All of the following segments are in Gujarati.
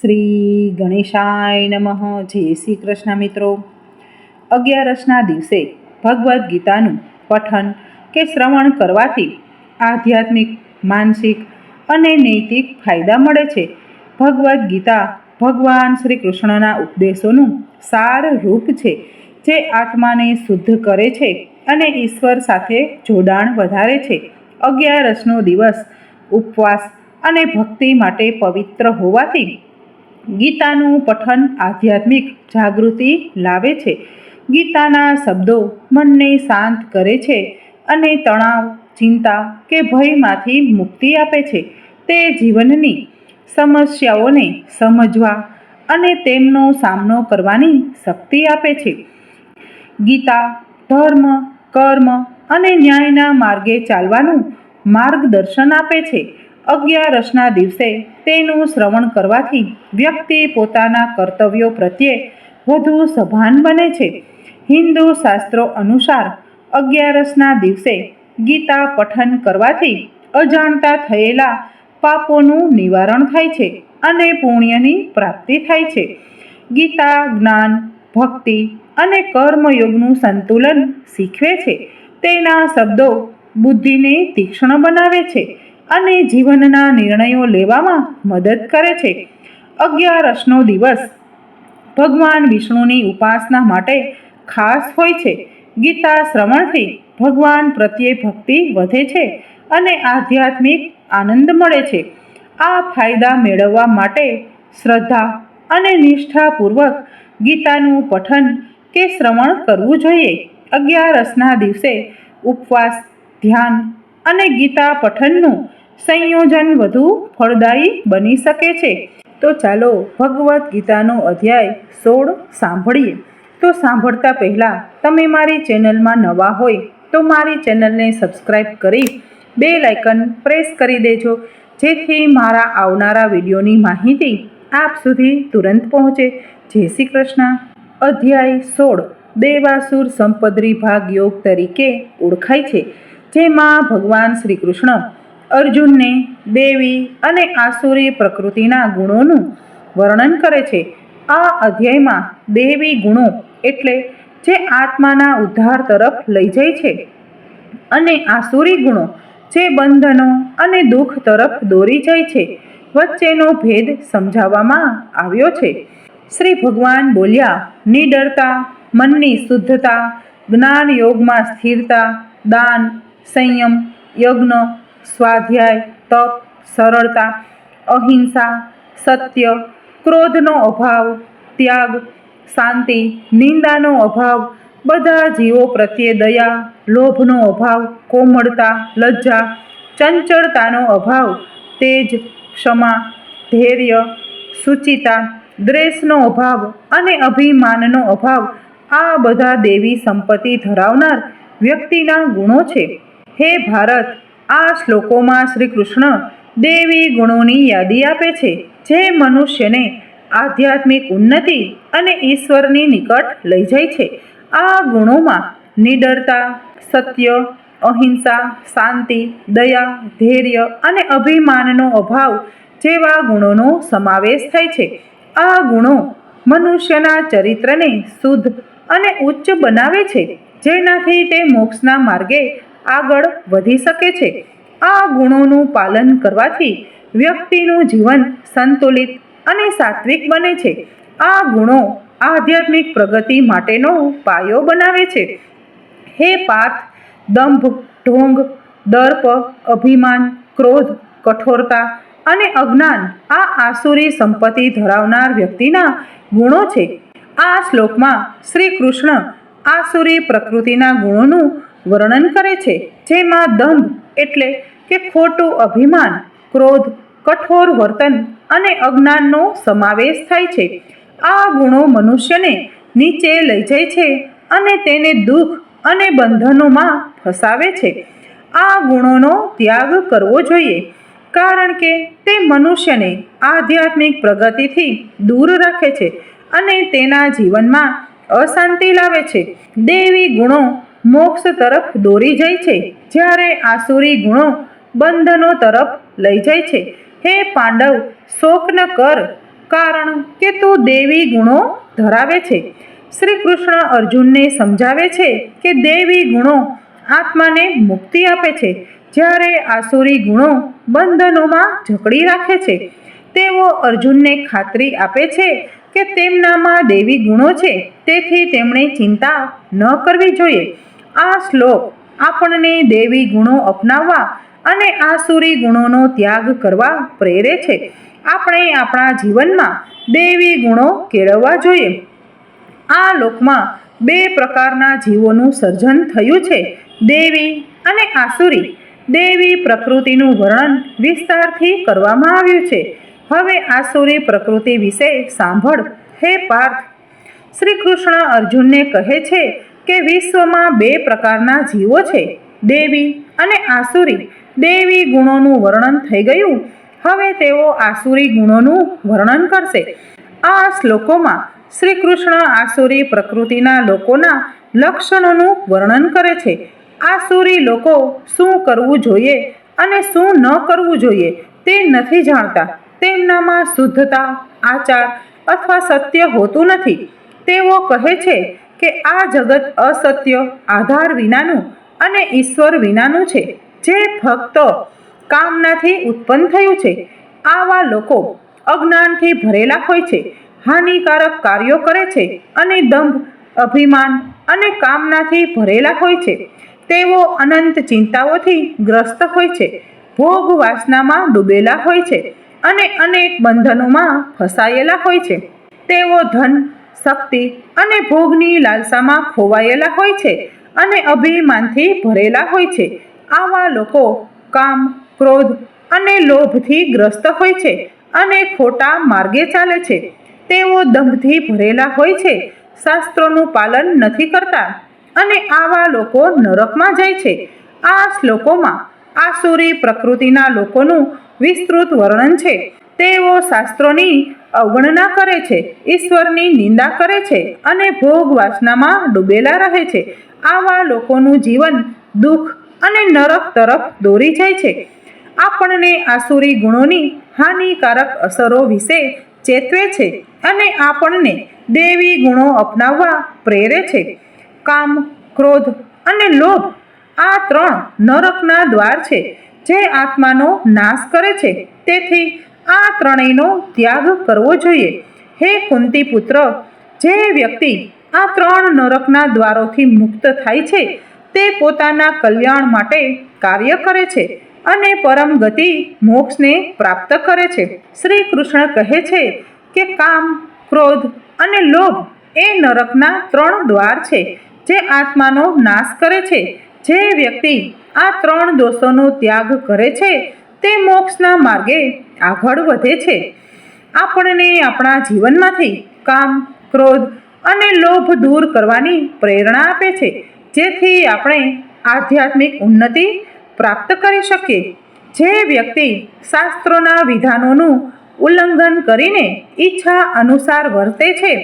શ્રી ગણેશાય નમઃ જય શ્રી કૃષ્ણ મિત્રો અગિયારસના દિવસે ભગવદ્ ગીતાનું પઠન કે શ્રવણ કરવાથી આધ્યાત્મિક માનસિક અને નૈતિક ફાયદા મળે છે। ભગવદ્ ગીતા ભગવાન શ્રી કૃષ્ણના ઉપદેશોનું સાર રૂપ છે, જે આત્માને શુદ્ધ કરે છે અને ઈશ્વર સાથે જોડાણ વધારે છે। અગિયારસનો દિવસ ઉપવાસ અને ભક્તિ માટે પવિત્ર હોવાથી ગીતાનું પઠન આધ્યાત્મિક જાગૃતિ લાવે છે. ગીતાના શબ્દો મનને શાંત કરે છે અને તણાવ, ચિંતા કે ભયમાંથી મુક્તિ આપે છે. તે જીવનની સમસ્યાઓને સમજવા અને તેમનો સામનો કરવાની શક્તિ આપે છે. ગીતા ધર્મ, કર્મ અને ન્યાયના માર્ગે ચાલવાનું માર્ગદર્શન આપે છે. અગિયારસના દિવસે તેનું શ્રવણ કરવાથી વ્યક્તિ પોતાના કર્તવ્યો પ્રત્યે વધુ સભાન બને છે. હિન્દુ શાસ્ત્રો અનુસાર અગિયારસના દિવસે ગીતા પઠન કરવાથી અજાણતા થયેલા પાપોનું નિવારણ થાય છે અને પુણ્યની પ્રાપ્તિ થાય છે. ગીતા જ્ઞાન, ભક્તિ અને કર્મયોગનું સંતુલન શીખવે છે. તેના શબ્દો બુદ્ધિને તીક્ષ્ણ બનાવે છે. અને જીવનના નિર્ણયો લેવામાં મદદ કરે છે. અગિયારસનો દિવસ ભગવાન વિષ્ણુની ઉપાસના માટે ખાસ હોય છે. ગીતા શ્રવણથી ભગવાન પ્રત્યે ભક્તિ વધે છે અને આધ્યાત્મિક આનંદ મળે છે. આ ફાયદા મેળવવા માટે શ્રદ્ધા અને નિષ્ઠાપૂર્વક ગીતાનું પઠન કે શ્રવણ કરવું જોઈએ. અગિયારસના દિવસે ઉપવાસ, ધ્યાન અને ગીતા પઠનનું સંયોજન વધુ ફળદાયી બની શકે છે. તો ચાલો ભગવદ્ ગીતાનો અધ્યાય સોળ સાંભળીએ. તો સાંભળતા પહેલાં તમે મારી ચેનલમાં નવા હોય તો મારી ચેનલને સબસ્ક્રાઈબ કરી બે લાઇકન પ્રેસ કરી દેજો, જેથી મારા આવનારા વિડીયોની માહિતી આપ સુધી તુરંત પહોંચે. જય શ્રી કૃષ્ણ. અધ્યાય સોળ, દેવાસુર સંપદ્રી ભાગ યોગ તરીકે ઓળખાય છે, જેમાં ભગવાન શ્રી કૃષ્ણ અર્જુનને, દેવી અને આસુરી પ્રકૃતિના ગુણોનું વર્ણન કરે છે. આ અધ્યાયમાં દેવી ગુણો એટલે જે આત્માના ઉદ્ધાર તરફ લઈ જાય છે અને આસુરી ગુણો જે બંધનો અને દુઃખ તરફ દોરી જાય છે વચ્ચેનો ભેદ સમજાવવામાં આવ્યો છે. શ્રી ભગવાન બોલ્યા, નિડરતા, મનની શુદ્ધતા જ્ઞાન યોગમાં સ્થિરતા, દાન, સંયમ, યજ્ઞ સ્વાધ્યાય, તપ, સરળતા, અહિંસા, સત્ય, ક્રોધનો અભાવ, ત્યાગ, શાંતિ, નિંદાનો અભાવ, બધા જીવો પ્રત્યે દયા, લોભનો અભાવ, કોમળતા, લજ્જા, ચંચળતાનો અભાવ, તેજ, ક્ષમા, ધૈર્ય સુચિતા દ્રેષનો અભાવ અને અભિમાનનો અભાવ, આ બધા દેવી સંપત્તિ ધરાવનાર વ્યક્તિના ગુણો છે. હે ભારત આ શ્લોકોમાં શ્રી કૃષ્ણ દેવી ગુણોની યાદી આપે છે, જે મનુષ્યને આધ્યાત્મિક ઉન્નતિ અને ઈશ્વરની નિકટ લઈ જાય છે. આ ગુણોમાં નિડરતા, સત્ય, અહિંસા, શાંતિ, દયા, ધૈર્ય અને અભિમાનનો અભાવ જેવા ગુણોનો સમાવેશ થાય છે. આ ગુણો મનુષ્યના ચરિત્રને શુદ્ધ અને ઉચ્ચ બનાવે છે. જેનાથી તે મોક્ષના માર્ગે આગળ વધી શકે છે. આ ગુણોનું પાલન કરવાથી વ્યક્તિનું જીવન સંતુલિત અને સાત્વિક બને છે. આ ગુણો આધ્યાત્મિક પ્રગતિ માટેનો પાયો બનાવે છે. હે પાર્થ, દંભ, ઢોંગ, દર્પ, અભિમાન, ક્રોધ, કઠોરતા અને અજ્ઞાન આ આસુરી સંપત્તિ ધરાવનાર વ્યક્તિના ગુણો છે. આ શ્લોકમાં શ્રી કૃષ્ણ આસુરી પ્રકૃતિના ગુણોનું વર્ણન કરે છે, જેમાં દંભ એટલે કે ખોટું અભિમાન, ક્રોધ, કઠોર વર્તન અને અજ્ઞાનનો સમાવેશ થાય છે. આ ગુણો મનુષ્યને નીચે લઈ જાય છે અને તેને દુઃખ અને બંધનોમાં ફસાવે છે. આ ગુણોનો ત્યાગ કરવો જોઈએ, કારણ કે તે મનુષ્યને આધ્યાત્મિક પ્રગતિથી દૂર રાખે છે અને તેના જીવનમાં અશાંતિ લાવે છે. દેવી ગુણો મોક્ષ તરફ દોરી જાય છે. જ્યારે આસુરી ગુણો બંધનો તરફ લઈ જાય છે. હે પાંડવ, શોક કર, કારણ કે તું દેવી ગુણો ધરાવે છે. શ્રી કૃષ્ણ અર્જુનને સમજાવે છે કે દેવી ગુણો આત્માને મુક્તિ આપે છે. જ્યારે આસુરી ગુણો બંધનોમાં જકડી રાખે છે, તેઓ અર્જુનને ખાતરી આપે છે કે તેમનામાં દેવી ગુણો છે. તેથી તેમણે ચિંતા ન કરવી જોઈએ. આ શ્લોક આપણને દેવી ગુણો અપનાવવા અને આસુરી ગુણોનો ત્યાગ કરવા પ્રેરે છે. આપણે આપણા જીવનમાં દેવી ગુણો કેળવવા જોઈએ. આ લોકમાં બે પ્રકારના જીવોનું સર્જન થયું છે. દેવી અને આસુરી. દેવી પ્રકૃતિનું વર્ણન વિસ્તારથી કરવામાં આવ્યું છે. હવે આસુરી પ્રકૃતિ વિશે સાંભળ. હે પાર્થ, શ્રી કૃષ્ણ અર્જુનને કહે છે કે વિશ્વમાં બે પ્રકારના જીવો છે, દેવી અને આસુરી. દેવી ગુણોનું વર્ણન થઈ ગયું. હવે તેઓ આસુરી ગુણોનું વર્ણન કરશે. આ શ્લોકોમાં શ્રી કૃષ્ણ આસુરી પ્રકૃતિના લોકોના લક્ષણોનું વર્ણન કરે છે. આસુરી લોકો શું કરવું જોઈએ અને શું ન કરવું જોઈએ તે નથી જાણતા. તેમનામાં શુદ્ધતા, આચાર અથવા સત્ય હોતું નથી. તેઓ કહે છે કે આ જગત અસત્ય, આધાર વિનાનું અને ઈશ્વર વિનાનું છે, જે ફક્ત કામનાથી ઉત્પન્ન થયું છે. આવા લોકો અજ્ઞાનથી ભરેલા હોય છે, હાનિકારક કાર્યો કરે છે અને દંભ, અભિમાન અને કામનાથી ભરેલા હોય છે. તેઓ અનંત ચિંતાઓથી ગ્રસ્ત હોય છે, ભોગ વાસનામાં ડૂબેલા હોય છે અને અનેક બંધનોમાં ફસાયેલા હોય છે. તેઓ ધન શક્તિ અને ભોગની લાલસામાં ખોવાયેલા હોય છે અને અભિમાનથી ભરેલા હોય છે. આવા લોકો કામ, ક્રોધ અને લોભથી ગ્રસ્ત હોય છે અને ખોટા માર્ગે ચાલે છે. તેઓ દંભથી ભરેલા હોય છે. શાસ્ત્રોનું પાલન નથી કરતા અને આવા લોકો નરકમાં જાય છે. આ શ્લોકોમાં આસુરી પ્રકૃતિના લોકોનું વિસ્તૃત વર્ણન છે. તેઓ શાસ્ત્રોની અવગણના કરે છે, ઈશ્વરની નિંદા કરે છે અને ભોગ વાસનામાં ડૂબેલા રહે છે. આવા લોકોનું જીવન દુઃખ અને નરક તરફ દોરી જાય છે. આપણને આસુરી ગુણોની હાનિકારક અસરો વિશે ચેતવે છે અને આપણને દેવી ગુણો અપનાવવા પ્રેરે છે. કામ, ક્રોધ અને લોભ આ ત્રણ નરકના દ્વાર છે, જે આત્માનો નાશ કરે છે. તેથી આ ત્રણેયનો ત્યાગ કરવો જોઈએ. હે કુંતી પુત્ર જે વ્યક્તિ આ ત્રણ નરકના દ્વારોથી મુક્ત થાય છે, તે પોતાના કલ્યાણ માટે કાર્ય કરે છે અને પરમ ગતિ મોક્ષને પ્રાપ્ત કરે છે. શ્રી કૃષ્ણ કહે છે કે કામ, ક્રોધ અને લોભ એ નરકના ત્રણ દ્વાર છે, જે આત્માનો નાશ કરે છે. જે વ્યક્તિ આ ત્રણ દોષોનો ત્યાગ કરે છે તે મોક્ષના માર્ગે આગળ વધે છે. આપણને આપણા જીવનમાંથી કામ, ક્રોધ અને લોભ દૂર કરવાની પ્રેરણા આપે છે. જેથી આપણે આધ્યાત્મિક ઉન્નતિ પ્રાપ્ત કરી શકીએ. જે વ્યક્તિ શાસ્ત્રોના વિધાનોનું ઉલ્લંઘન કરીને ઈચ્છા અનુસાર વર્તે છે,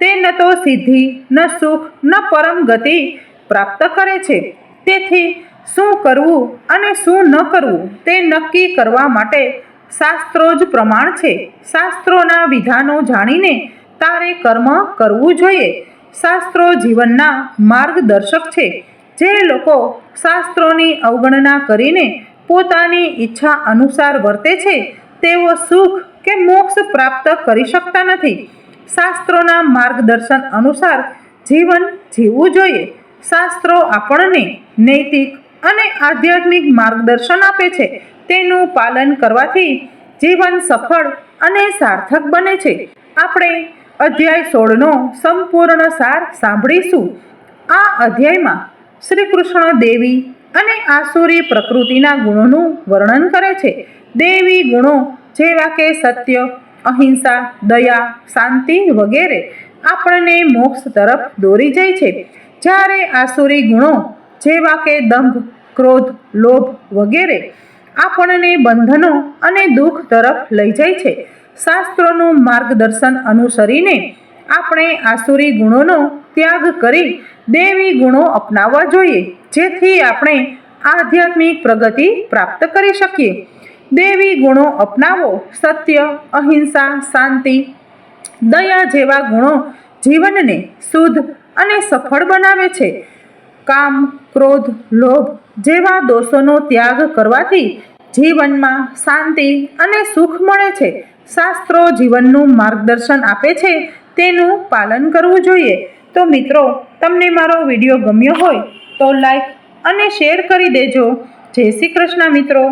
તે ન તો સિદ્ધિ, ન સુખ, ન પરમ ગતિ પ્રાપ્ત કરે છે. તેથી શું કરવું અને શું ન કરવું તે નક્કી કરવા માટે શાસ્ત્રો જ પ્રમાણ છે. શાસ્ત્રોના વિધાનો જાણીને તારે કર્મ કરવું જોઈએ. શાસ્ત્રો જીવનના માર્ગદર્શક છે. જે લોકો શાસ્ત્રોની અવગણના કરીને પોતાની ઈચ્છા અનુસાર વર્તે છે, તેઓ સુખ કે મોક્ષ પ્રાપ્ત કરી શકતા નથી. શાસ્ત્રોના માર્ગદર્શન અનુસાર જીવન જીવવું જોઈએ. શાસ્ત્રો આપણને નૈતિક અને આધ્યાત્મિક માર્ગદર્શન આપે છે. તેનું પાલન કરવાથી જીવન સફળ અને સાર્થક બને છે. આપણે અધ્યાય સોળનો સંપૂર્ણ સાર સાંભળીશું. આ અધ્યાયમાં શ્રી કૃષ્ણ દેવી અને આસુરી પ્રકૃતિના ગુણોનું વર્ણન કરે છે. દેવી ગુણો જેવા કે સત્ય, અહિંસા, દયા, શાંતિ વગેરે આપણને મોક્ષ તરફ દોરી જાય છે. જ્યારે આસુરી ગુણો જેવા કે દંભ, ક્રોધ, લોભ વગેરે આપણને બંધનો અને દુઃખ તરફ લઈ જાય છે. શાસ્ત્રોનું માર્ગદર્શન અનુસરીને આપણે આસુરી ગુણોનો ત્યાગ કરી દેવી ગુણો અપનાવવા જોઈએ, જેથી આપણે આધ્યાત્મિક પ્રગતિ પ્રાપ્ત કરી શકીએ. દેવી ગુણો અપનાવો, સત્ય, અહિંસા, શાંતિ, દયા જેવા ગુણો જીવનને શુદ્ધ અને સફળ બનાવે છે. કામ, ક્રોધ, લોભ જેવા દોષોનો ત્યાગ કરવાથી જીવનમાં શાંતિ અને સુખ મળે છે. શાસ્ત્રો જીવનનું માર્ગદર્શન આપે છે. તેનું પાલન કરવું જોઈએ. તો મિત્રો, તમને મારો વીડિયો ગમ્યો હોય તો લાઈક અને શેર કરી દેજો. જય શ્રી કૃષ્ણ મિત્રો.